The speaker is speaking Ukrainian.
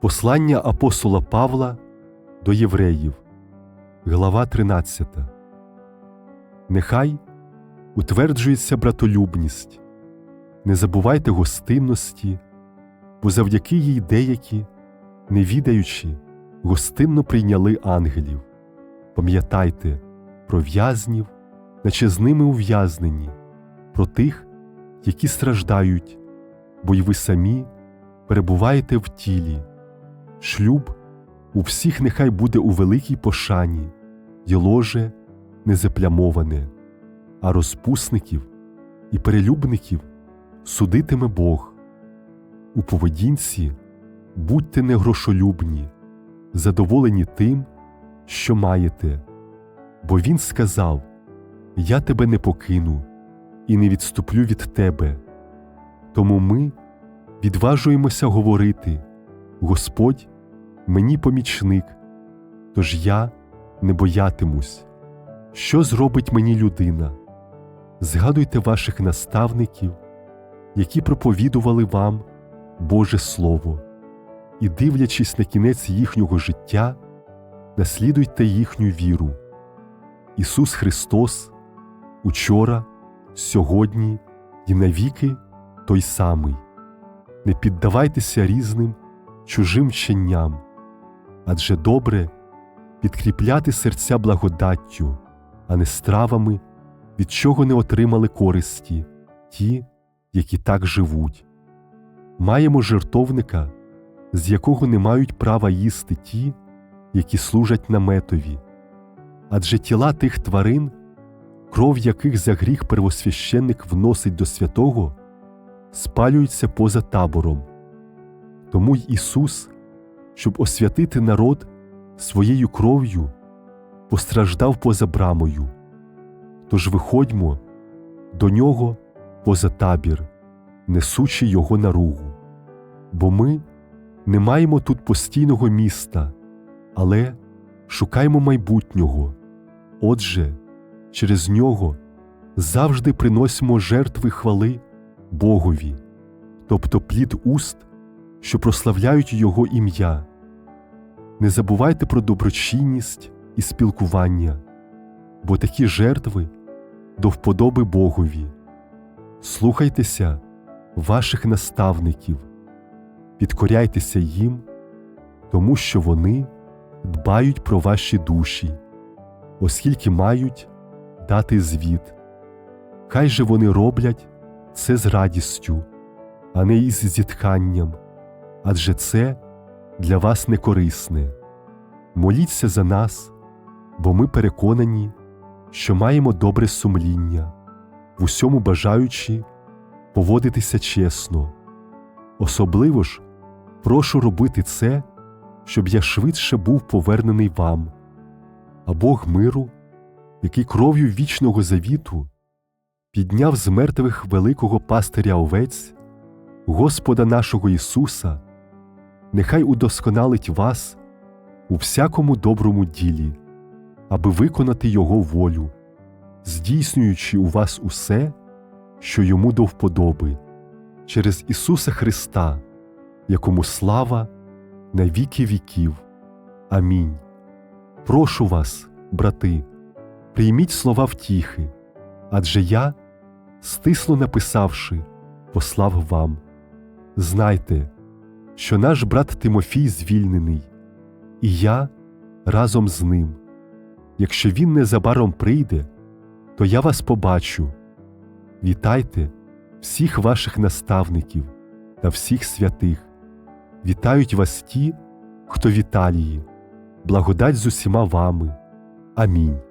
Послання апостола Павла до євреїв, глава 13. Нехай утверджується братолюбність, не забувайте гостинності, бо завдяки їй деякі, не відаючи, гостинно прийняли ангелів. Пам'ятайте про в'язнів, наче з ними ув'язнені, про тих, які страждають, бо й ви самі перебуваєте в тілі. Шлюб у всіх нехай буде у великій пошані, й ложе незаплямоване, а розпусників і перелюбників судитиме Бог. У поведінці будьте негрошолюбні, задоволені тим, що маєте, бо Він сказав: Я тебе не покину і не відступлю від тебе. Тому ми відважуємося говорити Господь мені помічник, тож я не боятимусь. Що зробить мені людина? Згадуйте ваших наставників, які проповідували вам Боже Слово, і, дивлячись на кінець їхнього життя, наслідуйте їхню віру. Ісус Христос учора, сьогодні і навіки той самий. Не піддавайтеся різним чужим вченням, адже добре підкріпляти серця благодаттю, а не стравами, від чого не отримали користі ті, які так живуть. Маємо жертовника, з якого не мають права їсти ті, які служать наметові, адже тіла тих тварин, кров яких за гріх первосвященник вносить до святого, спалюються поза табором. Тому й Ісус, щоб освятити народ своєю кров'ю, постраждав поза брамою. Тож виходьмо до нього поза табір, несучи його наругу. Бо ми не маємо тут постійного міста, але шукаємо майбутнього. Отже, через нього завжди приносимо жертви хвали Богові, тобто плід уст що прославляють Його ім'я. Не забувайте про доброчинність і спілкування, бо такі жертви до вподоби Богові. Слухайтеся ваших наставників, підкоряйтеся їм, тому що вони дбають про ваші душі, оскільки мають дати звіт. Хай же вони роблять це з радістю, а не із зітханням адже це для вас не корисне. Моліться за нас, бо ми переконані, що маємо добре сумління, в усьому бажаючи поводитися чесно. Особливо ж прошу робити це, щоб я швидше був повернений вам, а Бог миру, який кров'ю вічного завіту підняв з мертвих великого пастиря овець, Господа нашого Ісуса нехай удосконалить вас у всякому доброму ділі, аби виконати Його волю, здійснюючи у вас усе, що йому до вподоби, через Ісуса Христа, якому слава на віки віків. Амінь. Прошу вас, брати, прийміть слова втіхи, адже я, стисло написавши, послав вам. Знайте, що наш брат Тимофій звільнений, і я разом з ним. Якщо він незабаром прийде, то я вас побачу. Вітайте всіх ваших наставників та всіх святих. Вітають вас ті, хто в Італії, благодать з усіма вами. Амінь.